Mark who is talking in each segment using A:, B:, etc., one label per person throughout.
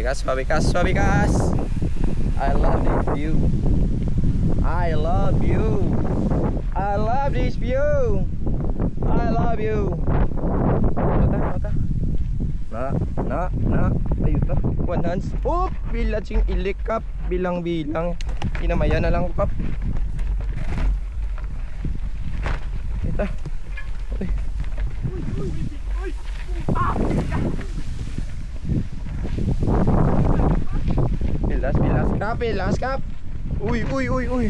A: Swabikas, swabikas, swabikas. I love this view. I love you. I love this view. I love you. Nata, nata. Na, na, na. Ayun na. One hands. Oop! Bilaching ilikap. Bilang-bilang. Inamaya na lang, pap. Ito. Uy. Pilas, pilas. Kap, pilas, kap. Uy, uy, uy, uy.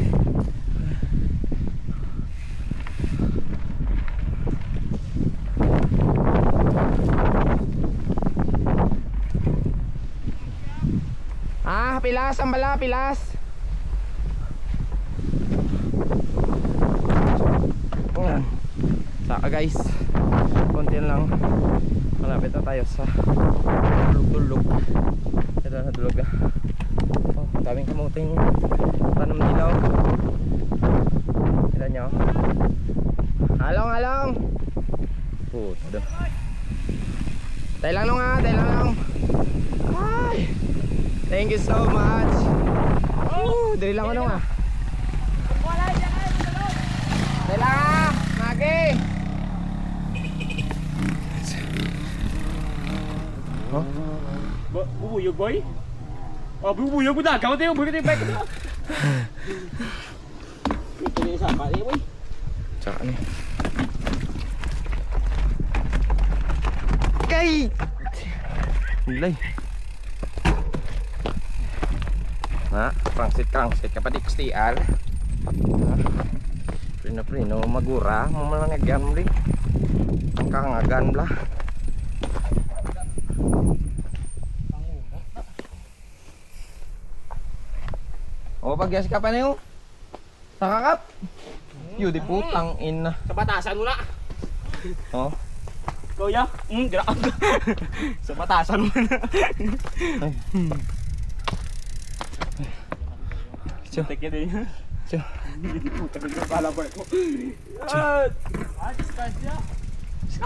A: Ah, pilas, ang bala, pilas. Ayan. Saka guys, konti lang. Malapit na tayo sa tulog-tulog. Ito na tulog na. Oh, daming kamuting tanong dilaw. Kita nyo. long halong. Puta doon. Tayo lang long nga, tayo lang lang. Ay! Thank you so much. Oh, dali lang ano nga. Dali lang ah, Maki. Oh,
B: Bu- Bubuyog boy? Oh, bubuyog mo na. Kamu tayo, bubuyog tayo bike mo. Ito na isa, pali boy.
A: tsaka ano. Kay! Nilay. Ha? Pangsit kangsit kapatid STR. Ha? Prino prino magura mo malangagyan mo rin. Ang kangagan bla. O pagyas ka pa na yun. Nakakap. Yun di putang ina.
B: Sa batasan mo na.
A: Oh.
B: Kuya, mm, gra- Sa batasan mo na.
A: Tiyo.
B: Tek yan din.
A: Tiyo.
B: Hindi puta ka sa pala boy ko. Ah, discuss niya.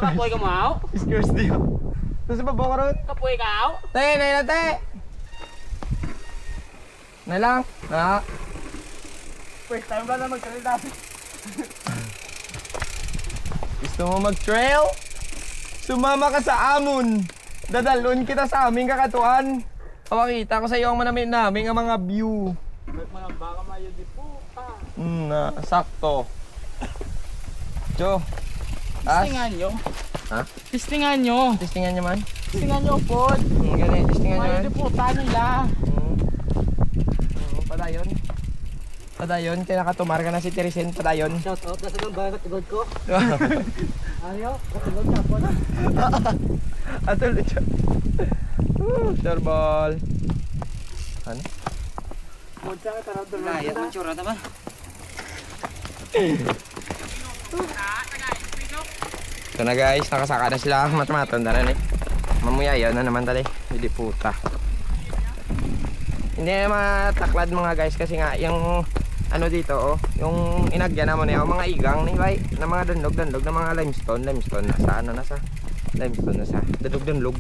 B: Nakapoy ka mo aw?
A: Excuse me. Nasa baba ka ron?
B: Kapoy ka aw?
A: Te, nay na te. Nay lang. Na.
B: First time ba na magsalita?
A: Gusto mo mag-trail? Sumama ka sa amon. Dadalon kita sa aming kakatuan. Pawakita ko sa iyo ang manamin namin ang mga view.
B: Mga baka mayo di puta.
A: Hmm, na, sakto. Jo. As.
B: Tistingan nyo.
A: Ha?
B: Tistingan nyo.
A: Testingan niyo man.
B: Tistingan nyo po.
A: Hmm, ganun. Testingan niyo
B: Mayo
A: man.
B: di puta nila.
A: Hmm. Padayon. Padayon, kaya nakatumar ka na si Teresen, padayon.
B: Shout out na sa ng bagat igod ko. Ayaw, katulog na po na.
A: Ato lucha. Tarbal. Ano?
B: Mudsa ka tarang tulog.
C: Layat ng tsura naman.
A: Ito na guys, nakasaka na sila. Matamaton na rin eh. Mamuyaya na naman tali. Hindi puta. Hindi na mataklad mga guys kasi nga yung ano dito oh, yung inagyan naman eh, oh, mga igang ni bay, na mga dandog dandog na mga limestone, limestone nasa ano nasa limestone nasa dandog dandog.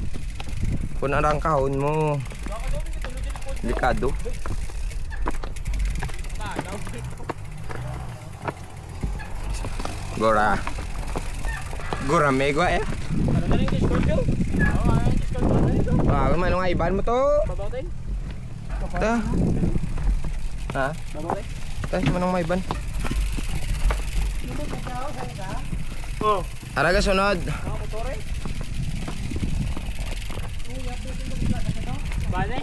A: Kung ano ang kahon mo. Delikado. Gora. Gora megwa eh.
B: Ano na rin Discord nyo? Oo, ano yung Discord mo? Ano?
A: Ah, manong nga iban mo to.
B: Babaw tayo?
A: Ta. Ha? Ta, manong may iban.
B: Oo.
A: Araga sunod.
B: Bane?